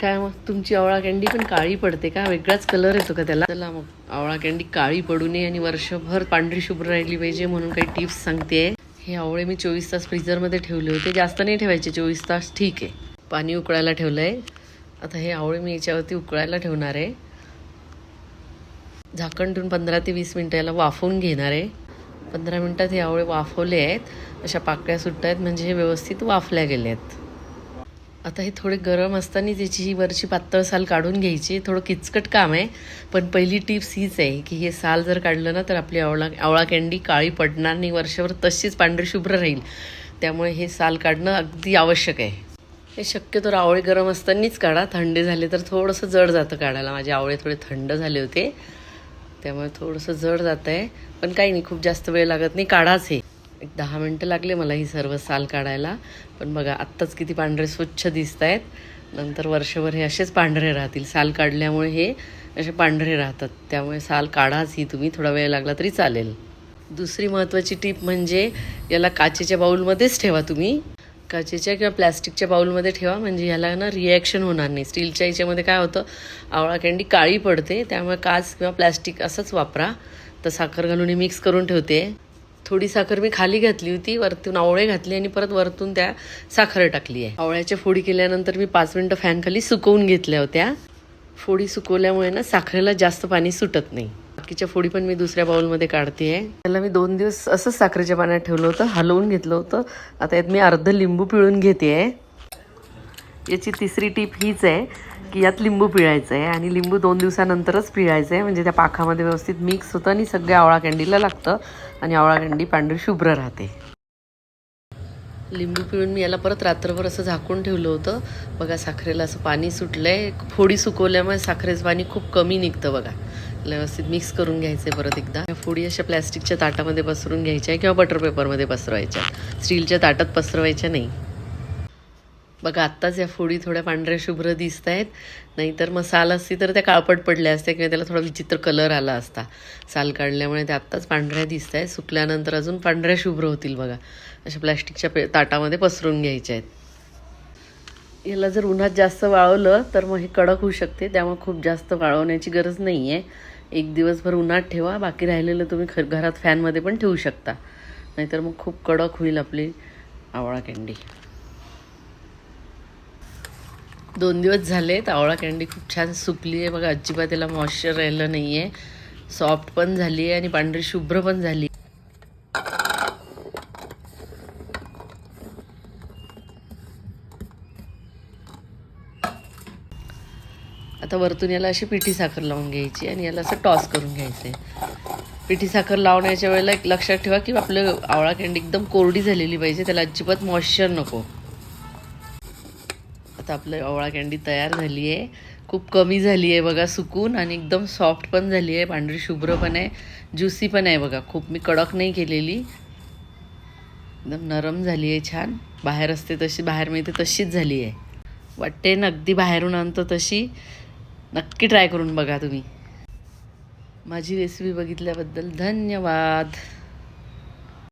काय मग तुमची आवळा कँडी पण काळी पडते का? वेगळाच कलर येतो का त्याला? चला मग आवळा कँडी काळी पडू नये आणि वर्षभर पांढरी शुभ्र राहिली पाहिजे म्हणून काही टिप्स सांगते. हे आवळे मी चोवीस तास फ्रीजरमध्ये ठेवले होते. जास्त नाही ठेवायचे चोवीस तास ठीक आहे. पाणी उकळायला ठेवलं आहे आता हे आवळे मी याच्यावरती उकळायला ठेवणार आहे. झाकण ठेवून पंधरा ते वीस मिनटं याला वाफवून घेणार आहे. पंधरा मिनटात हे आवळे वाफवले आहेत. अशा पाकळ्या सुट्ट आहेत म्हणजे हे व्यवस्थित वाफल्या गेले आहेत आता हे थोडे गरम असताना त्याची ही वरची पातळ साल काढून घ्यायची. थोडं किचकट काम आहे पण पहिली टिप्स हीच आहे की हे साल जर काढलं ना तर आपली आवळा आवळा कँडी काळी पडणार नाही वर्षभर तशीच पांढरी शुभ्र राहील. त्यामुळे हे साल काढणं अगदी आवश्यक आहे. हे शक्यतो आवळे गरम असतानाच काढा. थंडे झाले तर थोडंसं जड जातं काढायला. माझे आवळे थोडे थंड झाले होते त्यामुळे थोडंसं जड जात आहे पण काही नाही खूप जास्त वेळ लागत नाही. काढाच हे. एक दहा मिनटं लागले मला ही सर्व साल काढायला. पण बघा आत्ताच किती पांढरे स्वच्छ दिसत आहेत नंतर वर्षभर हे असेच पांढरे राहतील. साल काढल्यामुळे हे असे पांढरे राहतात. त्यामुळे साल काढाच ही तुम्ही. थोडा वेळ लागला तरी चालेल. दुसरी महत्त्वाची टीप म्हणजे याला काचेच्या बाऊलमध्येच ठेवा तुम्ही. काचेच्या किंवा प्लॅस्टिकच्या बाऊलमध्ये ठेवा. म्हणजे ह्याला ना रिॲक्शन होणार नाही. स्टीलच्या याच्यामध्ये काय होतं? आवळा कँडी काळी पडते. त्यामुळे काच किंवा प्लॅस्टिक असंच वापरा. तर साखर घालून मिक्स करून ठेवते. थोडी साखर मी खाली घातली होती वरतून आवळे घातले आणि परत वरतून त्या साखर टाकली आहे. आवळ्याच्या फोडी केल्यानंतर मी पाच मिनटं फॅन खाली सुकवून घेतल्या होत्या. फोडी सुकवल्यामुळे ना साखरेला जास्त पाणी सुटत नाही. बाकीच्या फोडी पण मी दुसऱ्या बाउलमध्ये काढते आहे. त्याला मी दोन दिवस असंच साखरेच्या पाण्यात ठेवलं होतं हलवून घेतलं होतं. आता यात मी अर्ध लिंबू पिळून घेते आहे. याची तिसरी टीप हीच आहे. की यात लिंबू पिळायचं आहे आणि लिंबू दोन दिवसानंतरच पिळायचं आहे म्हणजे त्या पाखामध्ये व्यवस्थित मिक्स होतं आणि सगळ्या आवळा कँडीला लागतं आणि आवळा कँडी पांढरी शुभ्र राहते. लिंबू पिळून मी याला परत रात्रभर असं झाकून ठेवलं होतं. बघा साखरेला असं पाणी सुटलं आहे फोडी सुकवल्यामुळे साखरेचं पाणी खूप कमी निघतं बघा. व्यवस्थित मिक्स करून घ्यायचं आहे परत एकदा. फोडी अशा प्लॅस्टिकच्या ताटामध्ये पसरून घ्यायच्या किंवा बटर पेपरमध्ये पसरवायच्या. स्टीलच्या ताटात पसरवायच्या नाही. बघा आत्ताच या फोडी थोड्या पांढऱ्या शुभ्र दिसत आहेत नाहीतर मग साल असती तर त्या काळपट पडल्या असत्या किंवा त्याला थोडा विचित्र कलर आला असता. साल काढल्यामुळे त्या आत्ताच पांढऱ्या दिसत आहेत सुकल्यानंतर अजून पांढऱ्या शुभ्र होतील बघा. अशा प्लॅस्टिकच्या पे ताटामध्ये पसरून घ्यायच्या आहेत. याला जर उन्हात जास्त वाळवलं तर मग हे कडक होऊ शकते. त्यामुळे खूप जास्त वाळवण्याची गरज नाही आहे एक दिवसभर उन्हात ठेवा. बाकी राहिलेलं तुम्ही ख घरात फॅनमध्ये पण ठेवू शकता. नाहीतर मग खूप कडक होईल आपली आवळा कँडी दोन दिवस झालेत. आवळा कँडी खूप छान सुकली आहे बघा अजिबात त्याला मॉइश्चर राहिलं नाही आहे सॉफ्ट पण झाली आहे आणि पांढरी शुभ्र पण झाली आता वरतून याला अशी पिठी साखर लावून घ्यायची आणि याला असं टॉस करून घ्यायचं आहे पिठी साखर लावण्याच्या वेळेला एक लक्षात ठेवा की आपलं आवळा कँडी एकदम कोरडी झालेली पाहिजे. त्याला अजिबात मॉइश्चर नको. आता आपलं आवळा कँडी तयार झाली आहे खूप कमी झाली आहे बघा सुकून आणि एकदम सॉफ्ट पण झाली आहे पांढरी शुभ्र पण आहे. ज्युसी पण आहे बघा. खूप मी कडक नाही केलेली. एकदम नरम झाली आहे छान. बाहेर असते तशी बाहेर मिळते तशीच झाली आहे वाटते ना अगदी बाहेरून आणतो तशी. नक्की ट्राय करून बघा तुम्ही. माझी रेसिपी बघितल्याबद्दल धन्यवाद.